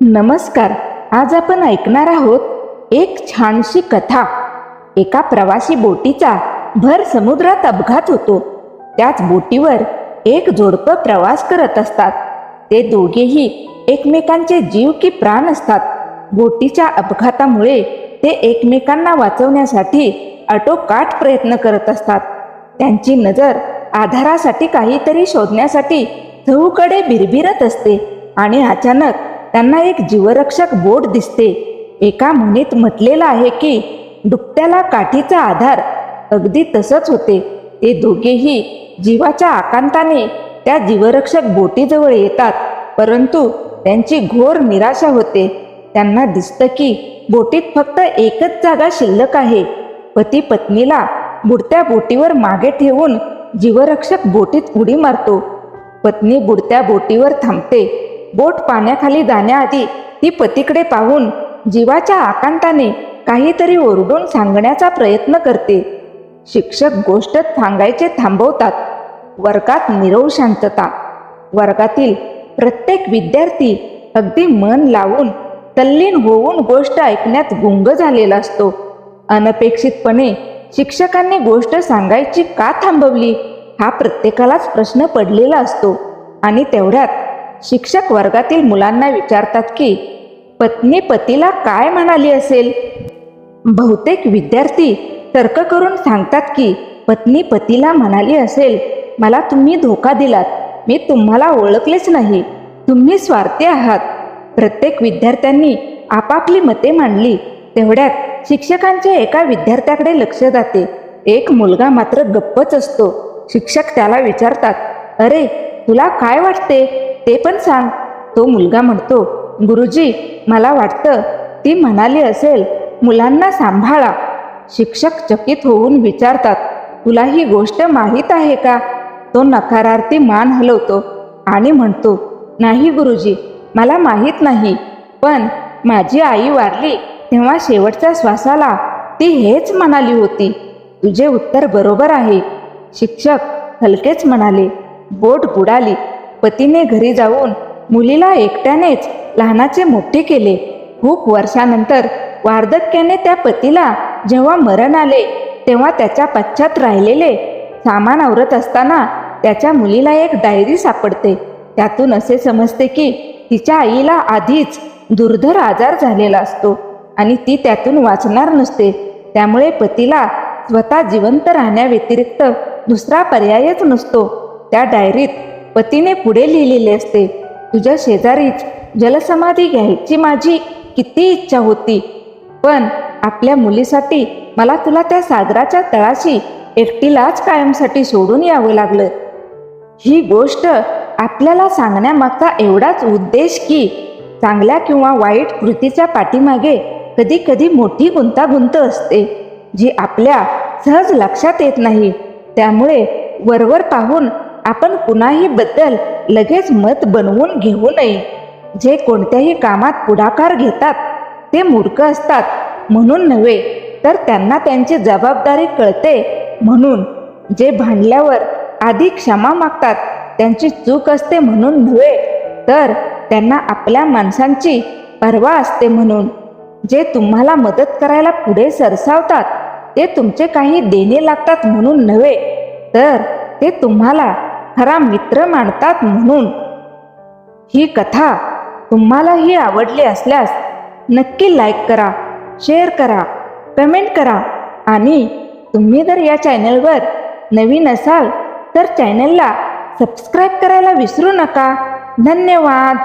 नमस्कार आज आपण ऐकणार आहोत एक छानशी कथा. एका प्रवासी बोटीचा भर समुद्रात अपघात होतो. त्याच बोटीवर एक जोडपं प्रवास करत असतात. ते दोघेही एकमेकांचे जीव की प्राण असतात. बोटीच्या अपघातामुळे ते एकमेकांना वाचवण्यासाठी आटोकाट प्रयत्न करत असतात. त्यांची नजर आधारासाठी काहीतरी शोधण्यासाठी चहूकडे बिरबिरत असते आणि अचानक त्यांना एक जीवरक्षक बोट दिसते. एका म्हणीत म्हटलेलं आहे की दुपट्याला काठीचा आधार. अगदी तसंच होते. ते दोघेही जीवाच्या आकांताने त्या जीवरक्षक बोटीजवळ येतात. परंतु त्यांची घोर निराशा होते. त्यांना दिसतं की बोटीत फक्त एकच जागा शिल्लक आहे. पती पत्नीला बुडत्या बोटीवर मागे ठेवून जीवरक्षक बोटीत उडी मारतो. पत्नी बुडत्या बोटीवर थांबते. बोट पाण्याखाली जाण्याआधी ती पतीकडे पाहून जीवाच्या आकांताने काहीतरी ओरडून सांगण्याचा प्रयत्न करते. शिक्षक गोष्ट सांगायचे थांबवतात. वर्गात निरव शांतता. वर्गातील प्रत्येक विद्यार्थी अगदी मन लावून तल्लीन होऊन गोष्ट ऐकण्यात गुंग झालेला असतो. अनपेक्षितपणे शिक्षकांनी गोष्ट सांगायची का थांबवली हा प्रत्येकालाच प्रश्न पडलेला असतो आणि तेवढ्यात शिक्षक वर्गातील मुलांना विचारतात की पत्नी पतीला काय म्हणाली असेल? बहुतेक विद्यार्थी तर्क करून सांगतात की पत्नी पतीला म्हणाली असेल मला तुम्ही धोका दिलात. मी तुम्हाला ओळखलेच नाही. तुम्ही स्वार्थी आहात. प्रत्येक विद्यार्थ्यांनी आपापली मते मांडली. तेवढ्यात शिक्षकांच्या एका विद्यार्थ्याकडे लक्ष जाते. एक मुलगा मात्र गप्पच असतो. शिक्षक त्याला विचारतात अरे तुला काय वाटते? ते पण सांग. तो मुलगा म्हणतो गुरुजी मला वाटतं ती म्हणाली असेल मुलांना सांभाळा. शिक्षक चकित होऊन विचारतात तुला ही गोष्ट माहीत आहे का? तो नकारार्थी मान हलवतो आणि म्हणतो नाही गुरुजी मला माहीत नाही. पण माझी आई वारली तेव्हा शेवटच्या श्वासाला ती हेच म्हणाली होती तुझे उत्तर बरोबर आहे. शिक्षक हलकेच म्हणाले बोट बुडाली. पतीने घरी जाऊन मुलीला एकट्यानेच लहानाचे मोठे केले. खूप वर्षानंतर वार्धक्याने त्या पतीला जेव्हा मरण आले तेव्हा त्याच्या पश्चात राहिलेले सामान आवरत असताना त्याच्या मुलीला एक डायरी सापडते. त्यातून असे समजते की तिच्या आईला आधीच दुर्धर आजार झालेला असतो आणि ती त्यातून वाचणार नसते. त्यामुळे पतीला स्वतः जिवंत राहण्याव्यतिरिक्त दुसरा पर्यायच नसतो. त्या डायरीत पतीने पुढे लिहिलेले असते तुझ्या शेजारीच जलसमाधी घ्यायची माझी किती इच्छा होती पण आपल्या मुलीसाठी मला तुला त्या सागराच्या तळाशी एकटीलाच कायमसाठी सोडून यावं लागलं. ही गोष्ट आपल्याला सांगण्यामागचा एवढाच उद्देश की चांगल्या किंवा वाईट कृतीच्या पाठीमागे कधी कधी मोठी गुंतागुंत असते जी आपल्या सहज लक्षात येत नाही. त्यामुळे वरवर पाहून आपण कुणाही बद्दल लगेच मत बनवून घेऊ नये. जे कोणत्याही कामात पुढाकार घेतात ते मूर्ख असतात म्हणून नव्हे तर त्यांना त्यांची जबाबदारी कळते म्हणून. जे भांडल्यावर आधी क्षमा मागतात त्यांची चूक असते म्हणून नव्हे तर त्यांना आपल्या माणसांची पर्वा असते म्हणून. जे तुम्हाला मदत करायला पुढे सरसावतात ते तुमचे काही देणे लागतात म्हणून नव्हे तर ते तुम्हाला खरा मित्र मानतात म्हणून. ही कथा तुम्हालाही आवडली असल्यास नक्की लाईक करा शेअर करा कमेंट करा आणि तुम्ही जर या चॅनलवर नवीन असाल तर चॅनलला सबस्क्राईब करायला विसरू नका. धन्यवाद.